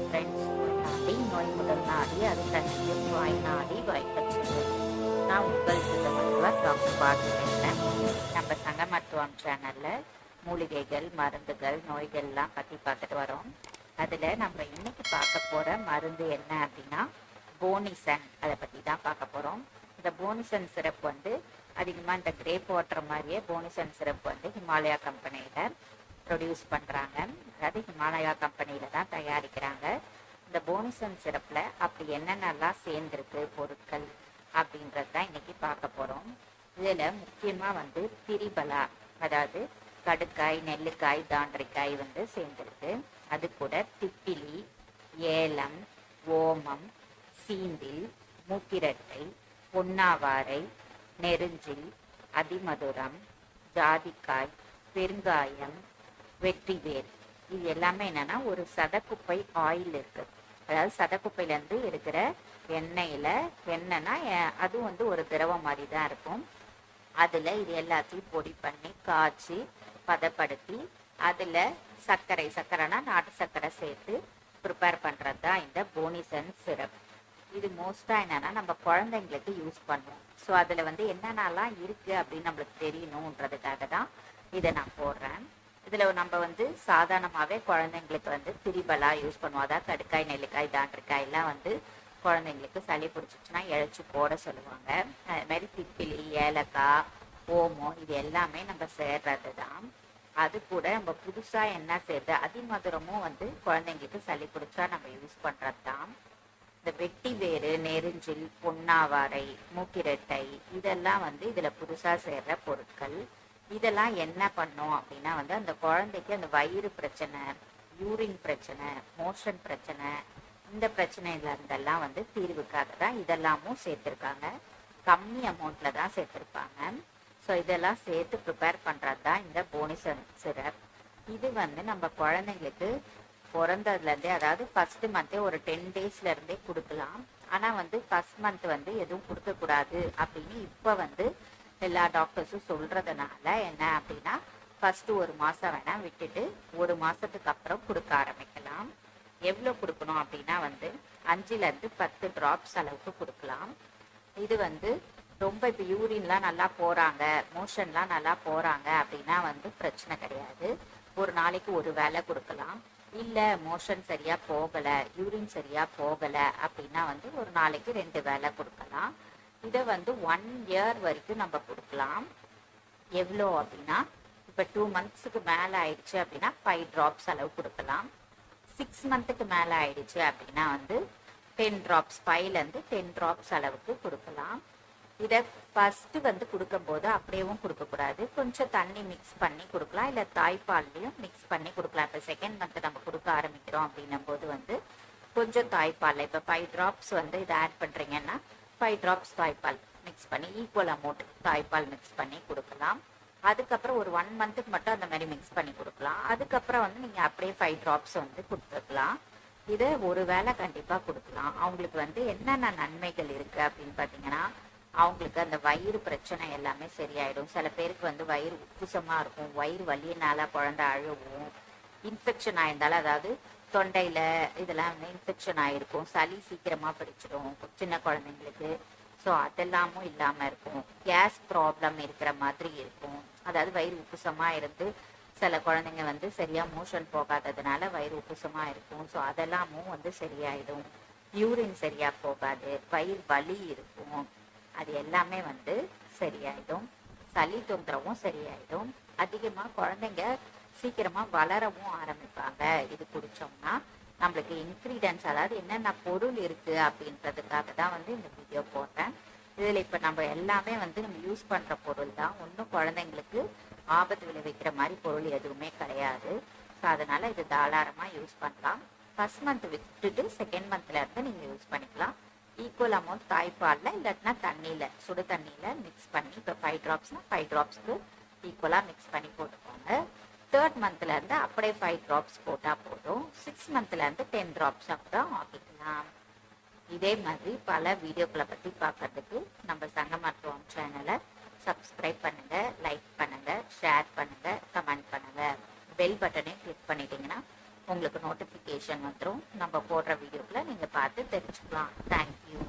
Friends நாடி நோய் முதல் நாடி அது தனியும் வாய் நாடி வாய்ப்பற்றது நான் உங்கள் சித்த மருத்துவர் டாக்டர் பாட்டு பேசுகிறேன் நம்ம சங்க மருத்துவம் சேனலில் மூலிகைகள் மருந்துகள் நோய்கள்லாம் பற்றி பார்த்துட்டு வரோம் அதில் நம்ம இன்னைக்கு பார்க்க போகிற மருந்து என்ன அப்படின்னா போனிசன் அதை பற்றி தான் பார்க்க போகிறோம் இந்த போனிசன் சிரப் வந்து அதிகமாக இந்த கிரேப் வாட்டர் மாதிரியே போனிசன் சிரப் வந்து ஹிமாலயா கம்பெனியில் ப்ரொடியூஸ் பண்ணுறாங்க அதாவது ஹிமாலயா கம்பெனியில் தான் தயாரிக்கிறாங்க. இந்த போனிசன் சிறப்பில் அப்படி என்னென்னலாம் சேர்ந்துருக்கு பொருட்கள் அப்படின்றது தான் இன்னைக்கு பார்க்க போகிறோம் இதில் முக்கியமாக வந்து திரிபலா அதாவது கடுக்காய் நெல்லுக்காய் தாண்டிக்காய் வந்து சேர்ந்துருக்கு. அது கூட திப்பிலி ஏலம் ஓமம் சீந்தில் மூக்கிரட்டை பொன்னாவாரை நெருஞ்சில் அதிமதுரம் ஜாதிக்காய் பெருங்காயம் வெற்றி வேர். இது எல்லாமே என்னன்னா ஒரு சதக்குப்பை ஆயில் இருக்கு. அதாவது சதக்குப்பையில இருந்து இருக்கிற எண்ணெயில எண்ணெய்னா அதுவும் அது வந்து ஒரு திரவம் மாதிரி தான் இருக்கும். அதுல இது எல்லாத்தையும் பொடி பண்ணி காய்ச்சி பதப்படுத்தி அதுல சர்க்கரை சர்க்கரைனா நாட்டு சர்க்கரை சேர்த்து ப்ரிப்பேர் பண்றது தான் இந்த போனிசன் சிரப் இது மோஸ்டா என்னன்னா நம்ம குழந்தைங்களுக்கு யூஸ் பண்ணுவோம். ஸோ அதுல வந்து என்னென்னலாம் இருக்கு அப்படின்னு நம்மளுக்கு தெரியணுன்றதுக்காக தான் இதை நான் போடுறேன். இதில் நம்ம வந்து சாதாரணமாகவே குழந்தைங்களுக்கு வந்து திரிபலா யூஸ் பண்ணுவோம். அதாவது கடுக்காய் நெல்லிக்காய் தாண்டிருக்காய் எல்லாம் வந்து குழந்தைங்களுக்கு சளி பிடிச்சிச்சுன்னா இழைச்சி போட சொல்லுவாங்க. அது மாதிரி திப்பிலி ஏலக்காய் ஓமம் இது எல்லாமே நம்ம சேர்றது தான் அது கூட நம்ம புதுசாக என்ன சேர்த்து அதிமதுரமும் வந்து குழந்தைங்களுக்கு சளி பிடிச்சா நம்ம யூஸ் பண்ணுறது தான் இந்த வெட்டி வேறு நெருஞ்சில் பொன்னாவாரை மூக்கிரட்டை இதெல்லாம் வந்து இதில் புதுசாக சேர்ற பொருட்கள். இதெல்லாம் என்ன பண்ணும் அப்படின்னா வந்து அந்த குழந்தைக்கு அந்த வயிறு பிரச்சனை யூரின் பிரச்சனை மோஷன் பிரச்சனை இந்த பிரச்சனையில இருந்தெல்லாம் வந்து தீர்வுக்காக தான் இதெல்லாமும் சேர்த்துருக்காங்க. கம்மி அமௌண்ட்ல தான் சேர்த்துருப்பாங்க. ஸோ இதெல்லாம் சேர்த்து ப்ரிப்பேர் பண்ணுறது தான் இந்த போனிசன் சிரப் இது வந்து நம்ம குழந்தைங்களுக்கு பிறந்ததுலேருந்தே அதாவது ஃபர்ஸ்ட் மந்த்தே ஒரு டென் டேஸ்லேருந்தே கொடுக்கலாம். ஆனால் வந்து ஃபர்ஸ்ட் மந்த் வந்து எதுவும் கொடுக்கக்கூடாது அப்படின்னு இப்போ வந்து எல்லா டாக்டர்ஸும் சொல்றதுனால என்ன அப்படின்னா ஃபர்ஸ்ட் ஒரு மாசம் வேணா விட்டுட்டு ஒரு மாசத்துக்கு அப்புறம் கொடுக்க ஆரம்பிக்கலாம். எவ்வளோ கொடுக்கணும் அப்படின்னா வந்து அஞ்சுல இருந்து பத்து டிராப்ஸ் அளவுக்கு கொடுக்கலாம். இது வந்து ரொம்ப இப்போ யூரின்லாம் நல்லா போகிறாங்க மோஷன்லாம் நல்லா போகிறாங்க அப்படின்னா வந்து பிரச்சனை கிடையாது. ஒரு நாளைக்கு ஒரு வேலை கொடுக்கலாம். இல்லை மோஷன் சரியாக போகலை யூரின் சரியாக போகலை அப்படின்னா வந்து ஒரு நாளைக்கு ரெண்டு வேலை கொடுக்கலாம். இதை வந்து ஒன் இயர் வரைக்கும் நம்ம கொடுக்கலாம். எவ்வளோ அப்படின்னா இப்போ டூ மந்த்ஸுக்கு மேலே ஆயிடுச்சு அப்படின்னா ஃபைவ் ட்ராப்ஸ் அளவு கொடுக்கலாம். சிக்ஸ் மந்த்துக்கு மேலே ஆயிடுச்சு அப்படின்னா வந்து டென் ட்ராப்ஸ் ஃபைவ்லேருந்து டென் ட்ராப்ஸ் அளவுக்கு கொடுக்கலாம். இதை ஃபஸ்ட்டு வந்து கொடுக்கும்போது அப்படியேவும் கொடுக்கக்கூடாது. கொஞ்சம் தண்ணி மிக்ஸ் பண்ணி கொடுக்கலாம். இல்லை தாய்ப்பால்லையும் மிக்ஸ் பண்ணி கொடுக்கலாம். இப்போ செகண்ட் மந்த் நம்ம கொடுக்க ஆரம்பிக்கிறோம் அப்படின்னும் போது வந்து கொஞ்சம் தாய்ப்பால் இப்போ ஃபைவ் ட்ராப்ஸ் வந்து இதை ஆட் பண்ணுறீங்கன்னா ஃபைவ் ட்ராப்ஸ் தாய்ப்பால் மிக்ஸ் பண்ணி ஈக்குவல் அமௌண்ட் தாய்ப்பால் மிக்ஸ் பண்ணி கொடுக்கலாம். அதுக்கப்புறம் ஒரு ஒன் மந்த்துக்கு மட்டும் அந்த மாதிரி மிக்ஸ் பண்ணி கொடுக்கலாம். அதுக்கப்புறம் வந்து நீங்கள் அப்படியே ஃபைவ் ட்ராப்ஸ் வந்து கொடுத்துக்கலாம். இதை ஒரு வேளை கண்டிப்பாக கொடுக்கலாம். அவங்களுக்கு வந்து என்னென்ன நன்மைகள் இருக்குது அப்படின்னு பார்த்தீங்கன்னா அவங்களுக்கு அந்த வயிறு பிரச்சனை எல்லாமே சரியாயிடும். சில பேருக்கு வந்து வயிறு உப்புசமாக இருக்கும். வயிறு வலியினால குழந்தை அழுவும். இன்ஃபெக்ஷன் ஆயிருந்தாலும் அதாவது தொண்டையில இதெல்லாம் வந்து இன்ஃபெக்ஷன் ஆயிருக்கும். சளி சீக்கிரமா பிடிச்சிடும் சின்ன குழந்தைங்களுக்கு. ஸோ அதெல்லாமும் இல்லாம இருக்கும். கேஸ் ப்ராப்ளம் இருக்கிற மாதிரி இருக்கும். அதாவது வயிறு உப்புசமா இருந்து சில குழந்தைங்க வந்து சரியா மோஷன் போகாததுனால வயிறு உப்புசமா இருக்கும். ஸோ அதெல்லாமும் வந்து சரியாயிடும். யூரின் சரியா போகாது. வயிறு வலி இருக்கும். அது எல்லாமே வந்து சரியாயிடும். சளி தொந்தரவும் சரியாயிடும். அதிகமா குழந்தைங்க சீக்கிரமா வளரவும் ஆரம்பிப்பாங்க. இது குடிச்சோம்னா நம்மளுக்கு இன்க்ரீடியன்ஸ் அதாவது என்னென்ன பொருள் இருக்கு அப்படின்றதுக்காக தான் வந்து இந்த வீடியோ போட்டேன். இதுல இப்ப நம்ம எல்லாமே வந்து நம்ம யூஸ் பண்ற பொருள் தான். ஒன்றும் குழந்தைங்களுக்கு ஆபத்து விளைவிக்கிற மாதிரி பொருள் எதுவுமே கிடையாது. ஸோ அதனால இது தாராளமா யூஸ் பண்ணலாம். ஃபர்ஸ்ட் மந்த் விட்டுட்டு செகண்ட் மந்த்ல இருந்து நீங்க யூஸ் பண்ணிக்கலாம். ஈக்குவல் அமௌண்ட் தாய்ப்பாலில் இல்லாட்டினா தண்ணியில் சுடு தண்ணியில் மிக்ஸ் பண்ணி இப்போ ஃபைவ் ட்ராப்ஸ்னால் ஃபைவ் ட்ராப்ஸ்க்கு ஈக்குவலாக மிக்ஸ் பண்ணி போட்டுக்கோங்க. தேர்ட் மந்த்லேருந்து அப்படியே ஃபைவ் ட்ராப்ஸ் போட்டால் போதும். சிக்ஸ் மந்த்லேருந்து டென் ட்ராப்ஸ் அப்புறம் ஆக்கிக்கலாம் இதே மாதிரி பல வீடியோக்களை பற்றி பார்க்கறதுக்கு நம்ம சங்க மருத்துவம் சேனலை சப்ஸ்கிரைப் பண்ணுங்கள் லைக் பண்ணுங்கள் ஷேர் பண்ணுங்கள் கமெண்ட் பண்ணுங்கள் பெல் பட்டனே கிளிக் பண்ணிட்டீங்கன்னா உங்களுக்கு நோட்டிஃபிகேஷன் வந்துடும் நம்ம போடுற வீடியோக்களை நீங்கள் பார்த்து தெரிஞ்சுக்கலாம். தேங்க்யூ